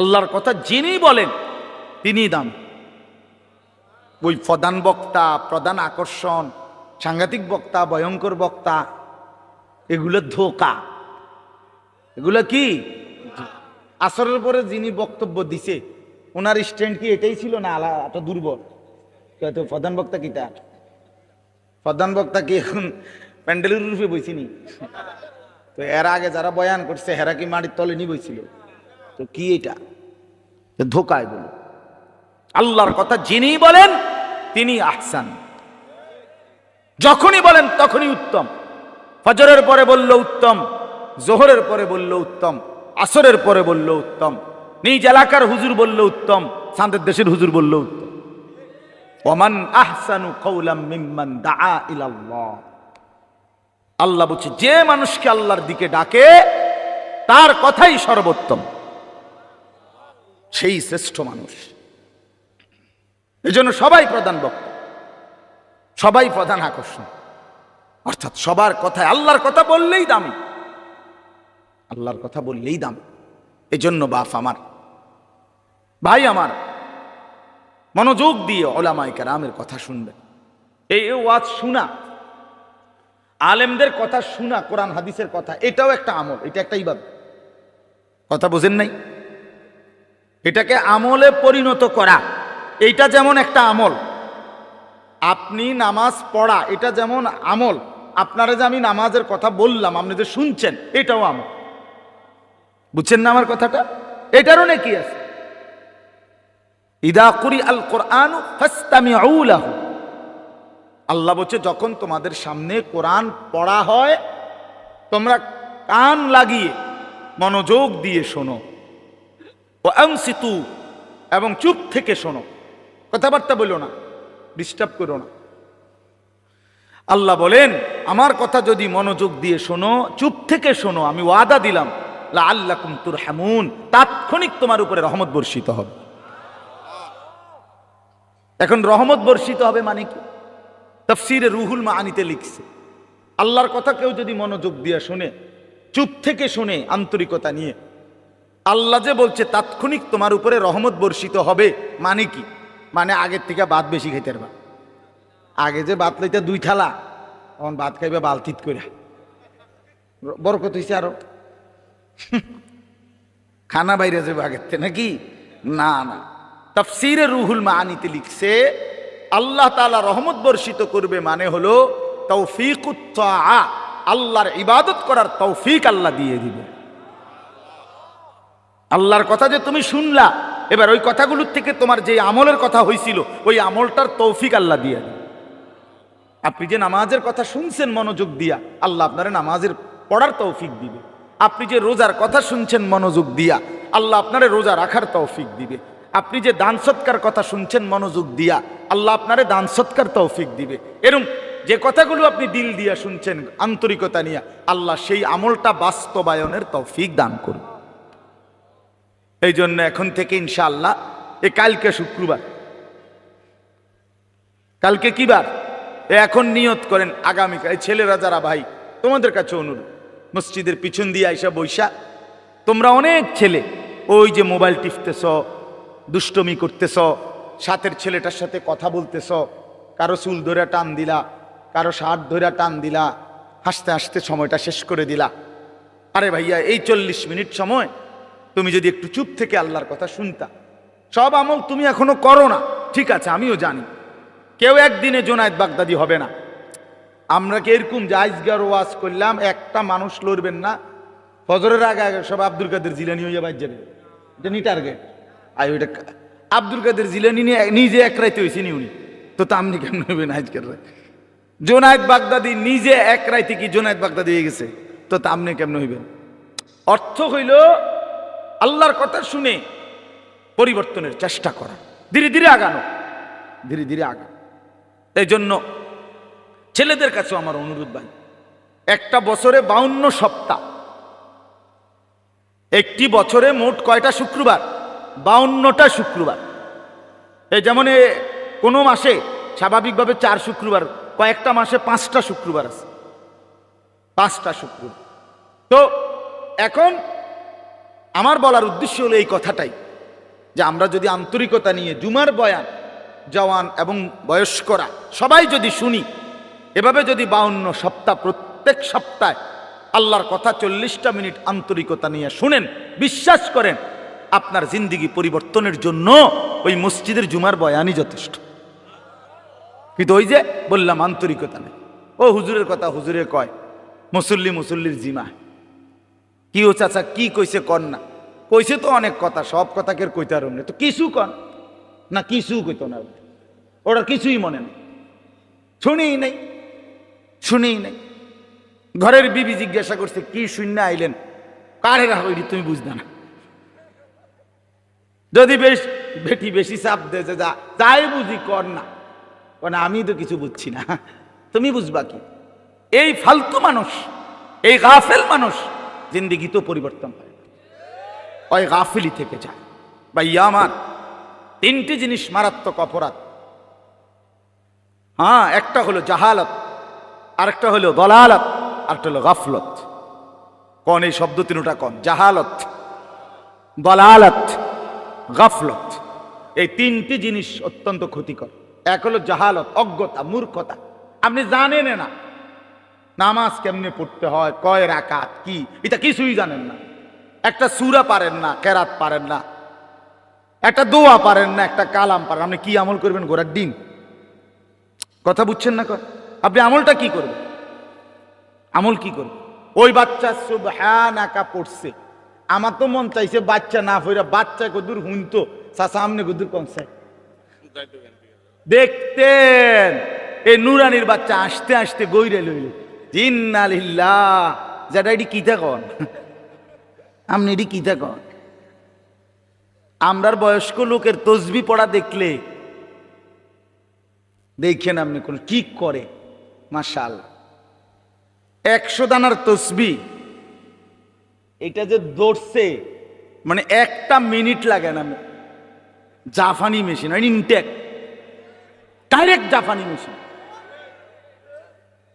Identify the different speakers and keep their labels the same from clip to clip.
Speaker 1: আল্লাহর কথা যিনি বলেন তিনি দাম ওই প্রধান বক্তা, প্রধান আকর্ষণ, সাংঘাতিক বক্তা, ভয়ঙ্কর বক্তা, এগুলো ধোকা। এগুলো কি? আসরের পরে যিনি বক্তব্য দিছে, ওনার স্ট্যান্ড কি এটাই ছিল না? আলা এত দুর্বল। তো প্রধান বক্তা কিটা? প্রধান বক্তা কি এখন প্যান্ডেলের রূপে বইছিনি? তো এর আগে যারা বয়ান করছে, হেরা কি মাটির তলে নি বইছিল? তো কি এটা? ধোকা এগুলো। আল্লাহর কথা যিনি বলেন, তিনি আহসান। যখনই বলেন তখনই উত্তম। ফজরের পরে বলল উত্তম, জোহরের পরে বলল উত্তম, আসরের পরে বলল উত্তম, নিজ এলাকার হুজুর বলল উত্তম সান্দের দেশের হুজুর বলল উত্তম। ওমান আহসানু কৌলাম দা আল্লাহ বলছে, যে মানুষকে আল্লাহর দিকে ডাকে, তার কথাই সর্বোত্তম। সেই শ্রেষ্ঠ মানুষ। এজন্য সবাই প্রধান বক্তা সবাই প্রধান আকর্ষণ। অর্থাৎ সবার কথায় আল্লাহর কথা বললেই দামি। আল্লাহর কথা বললেই দাম। এজন্য বাপ আমার, ভাই আমার, মনোযোগ দিয়ে ওলামাই কারামের কথা শুনবেন। এই ওয়াজ শোনা। আলেমদের কথা শোনা, কোরআন, হাদিসের কথা, এটাও একটা আমল, এটা একটা ইবাদত। কথা বোঝেন নাই? এটাকে আমলে পরিণত করা। এইটা যেমন একটা আমল, আপনি নামাজ পড়া, এটা যেমন আমল, আপনারা যে আমি নামাজের কথা বললাম, আপনি যে শুনছেন, এটাও আমল। বুঝছেন না আমার কথাটা? এটারও নাকি আছে। ইদা কুরি আল কোরআন আল্লাহ বলছে, যখন তোমাদের সামনে কোরআন পড়া হয়, তোমরা কান লাগিয়ে মনোযোগ দিয়ে শোনো। ও অংসিতু এবং চুপ থেকে শোনো। কথাবার্তা বলো না ডিস্টার্ব করো না। আল্লাহ বলেন, আমার কথা যদি মনোযোগ দিয়ে শোনো, চুপ থেকে শোনো, আমি ওয়াদা দিলাম আল্লাহ কুমতুর হ্যামুন তাৎক্ষণিক তোমার উপরে রহমত বর্ষিত হবে। এখন রহমত বর্ষিত হবে মানে কি? তফসিরে রুহুল মাহানিতে লিখছে, আল্লাহর কথা কেউ যদি মনোযোগ দিয়ে শোনে, চুপ থেকে শুনে আন্তরিকতা নিয়ে আল্লাহ যে বলছে, তাৎক্ষণিক তোমার উপরে রহমত বর্ষিত হবে মানে কি? মানে আগের থেকে ভাত বেশি খাইতে পারবা। আগে যে ভাত লইতে দুই থালা, তখন ভাত খাইবে বালতিত করে বরকত হইছে আরও। খানা বাইরে যাবে আগের থেকে, নাকি? না না। তফসিরে রুহুল মানিতে লিখছে, আল্লাহ তাআলা রহমত বর্ষিত করবে মানে হলো তৌফিক আল্লাহর ইবাদত করার তৌফিক আল্লাহ দিয়ে দিবে। আল্লাহর কথা যে তুমি শুনলা, এবার ওই কথাগুলোর থেকে তোমার যে আমলের কথা হয়েছিল ওই আমলটার তৌফিক আল্লাহ দিয়ে আপনি যে নামাজের কথা শুনছেন মনোযোগ দিয়া, আল্লাহ আপনার নামাজের পড়ার তৌফিক দিবে। আপনি যে রোজার কথা শুনছেন মনোযোগ দিয়া, আল্লাহ আপনারে রোজা রাখার তৌফিক দিবে। আপনি যে দান সৎকার কথা শুনছেন মনোযোগ দিয়া, আল্লাহ আপনারে দান সৎকার তৌফিক দিবে। এরম যে কথাগুলো আপনি দিল দিয়া শুনছেন, আন্তরিকতা নিয়ে, আল্লাহ সেই আমলটা বাস্তবায়নের তৌফিক দান করবে এই জন্য এখন থেকে ইনশাআল্লাহ এ কালকে শুক্রবার। কালকে কি বার? এ এখন নিয়ত করেন আগামীকাল। ছেলেরা যারা ভাই, তোমাদের কাছে অনুরোধ, মসজিদের পিছন দিয়ে আইসা বৈশা তোমরা অনেক ছেলে, ওই যে মোবাইল টিপতেছ, দুষ্টমি করতেছ, সাথের ছেলেটার সাথে কথা বলতেছ, কারও চুল ধরে টান দিলা, কারও শার্ট ধরে টান দিলা, হাসতে হাসতে সময়টা শেষ করে দিলা। আরে ভাইয়া, এই চল্লিশ মিনিট সময় তুমি যদি একটু চুপ থেকে আল্লাহর কথা শুনতা। সব আমল তুমি এখনও করো না। ঠিক আছে, আমিও জানি। কেউ একদিনে জোনায়েত বাগদাদি হবে না। আমরা কি এরকম জাইজগার ওয়াজ করলাম, একটা মানুষ লড়বেন না। ফজরের আগে আগে সব আব্দুল কাদের জিলানি হইয়া বাইর যাবে এটা নি টার্গেট আর ওইটা আব্দুল কাদের জিলানি নিয়ে নিজে এক রাইতে হয়েছে নি উনি। তো তা আপনি কেমন হইবেন আজকের রাত? জোনায়েত বাগদাদি নিজে এক রাইতে কি জোনায়েত বাগদাদি হয়ে গেছে? তো তা আপনি কেমন হইবেন? অর্থ হইল আল্লাহর কথা শুনে পরিবর্তনের চেষ্টা করা। ধীরে ধীরে আগানো। ধীরে ধীরে আগানো এই জন্য ছেলেদের কাছেও আমার অনুরোধ ভাই, একটা বছরে বাউন্ন সপ্তাহ। একটি বছরে মোট কয়টা শুক্রবার? বাউন্নটা শুক্রবার। এই যেমন এ কোনো মাসে স্বাভাবিকভাবে চার শুক্রবার, কয়েকটা মাসে পাঁচটা শুক্রবার আছে। পাঁচটা শুক্রবার। তো এখন আমার বলার উদ্দেশ্য হলো এই কথাটাই, যে আমরা যদি আন্তরিকতা নিয়ে জুমার বয়ান, জওয়ান এবং বয়স্করা সবাই যদি শুনি, এভাবে যদি বাউন্ন সপ্তাহ, প্রত্যেক সপ্তাহে আল্লাহর কথা চল্লিশটা মিনিট আন্তরিকতা নিয়ে শুনেন, বিশ্বাস করেন, আপনার জিন্দিগি পরিবর্তনের জন্য ওই মসজিদের জুমার বয়ানই যথেষ্ট। কিন্তু ওই যে বললাম আন্তরিকতা নেই। ও হুজুরের কথা হুজুরে কয়, মুসল্লি মুসল্লির জিমা। কি ও চাচা, কি কইছে কন না? কইছে তো অনেক কথা, সব কথা কের কইতে আর তো কিছু কন? না, কিছু কইতো না ওরা কিছুই মনে নেই। শুনেই নেই শুনেই নেই। ঘরের বিবি জিজ্ঞাসা করছে, কি শূন্য আইলেন? কারে রাখি তুমি বুঝতে না। যদি বেশ বেটি বেশি চাপ দিয়েছে যা তাই বুঝি কর না। কারণ আমি তো কিছু বুঝছি না। তুমি বুঝবা কি? এই ফালতু মানুষ, এই গাফেল মানুষ জিন্দিগি তো পরিবর্তন হয় না। ওই গাফিলি থেকে যায়। বা ইয়া আমার তিনটি জিনিস মারাত্মক অপরাধ। হ্যাঁ একটা হলো জাহালত আরেকটা হলো দলালত আরেকটা হলো গাফলত। কন এই শব্দ তিনটা কন? জাহালত দলালত গাফলত। এই তিনটি জিনিস অত্যন্ত ক্ষতিকর। এক হলো জাহালত অজ্ঞতা মূর্খতা। আপনি জানেন না নামাজ কেমনে পড়তে হয়, কয় রাকাত, কি? এটা কিছুই জানেন না। একটা সুরা পারেন না, কেরাত পারেন না। একটা দোয়া পারেন না, একটা কালাম পারেন আপনি কি আমল করবেন গোড়ার ডিম? কথা বুঝছেন না কর আপনি আমলটা কি করবেন? আমল কি করবেন? ওই বাচ্চা সুবহানাকা পড়ছে। আমার তো মন চাইছে বাচ্চা না ফইরা বাচ্চা কদুর হুনতো। সামনে কদুর কনসাই দেখতেন, এই নুরানির বাচ্চা আসতে আসতে গইরে লইল। জিন্নালিল্লাহ। যেটা এটি কিতা কন? আপনি এটি কিতা কন? আমরার বয়স্ক লোকের তসবি পড়া দেখলে দেখেন আপনি কোন কি করে মাশাল একশো দানার তসবি, এটা যে দৌড়ছে মানে একটা মিনিট লাগে না জাফানি মেশিন ইনটেক। ডাইরেক্ট জাপানি মেশিন।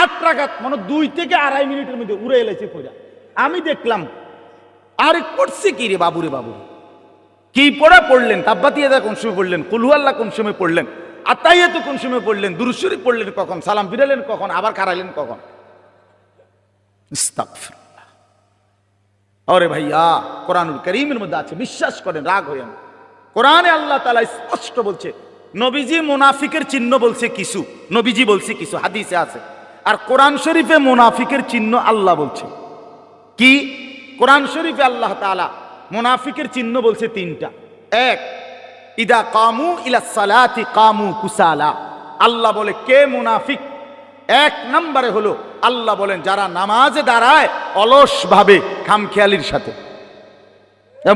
Speaker 1: আট রাকাত মানে দুই থেকে আড়াই মিনিটের মধ্যে উড়ে এলেছে পড়া আমি দেখলাম, আরে করছে কি রে বাবুরে বাবু কি পড়া পড়লেন তাব্বাতিয়া কোন সময় পড়লেন, কুলহু কোন সময় পড়লেন আত্মাইয়া তো কোন সময় পড়লেন দুরুশ্বরী পড়লেন কখন, সালাম ফিরালেন কখন, আবার কারাইলেন কখন। আরে ভাইয়া, কোরআনুল করিমের মধ্যে আছে, বিশ্বাস করেন, রাগ হইয়া না। কোরআনে আল্লাহ তালা স্পষ্ট বলছে, নবীজি মুনাফিকের চিহ্ন বলছে কিছু, নবীজি বলছে কিছু, হাদিসে আছে আর কোরআন শরীফে মুনাফিকের চিহ্ন আল্লাহ বলছে। কি? কোরআন শরীফে আল্লাহ তাআলা মুনাফিকের চিহ্ন বলছে তিনটা। এক, ইদা কামু ইলা সালাতি কামু কুসালা। আল্লাহ বলে, কে মুনাফিক? এক নম্বরে হলো, আল্লাহ বলেন, যারা নামাজে দাঁড়ায় অলস ভাবে খামখেয়ালির সাথে।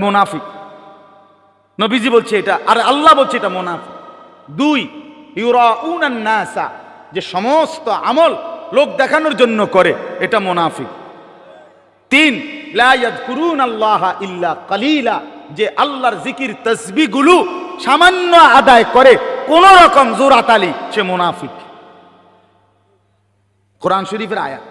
Speaker 1: মুনাফিক। নবীজি বলছে এটা, আর আল্লাহ বলছে এটা মুনাফিক। দুই ইউরাউনান নাসা, যে সমস্ত আমল লোক দেখানোর জন্য করে, এটা মোনাফিক। তিন আল্লাহ ইল্লা কালিলা, যে আল্লাহর জিকির তসবিগুলো সামান্য আদায় করে, কোন রকম জোরাতালি, সে মোনাফিক। কোরআন শরীফের আয়াত।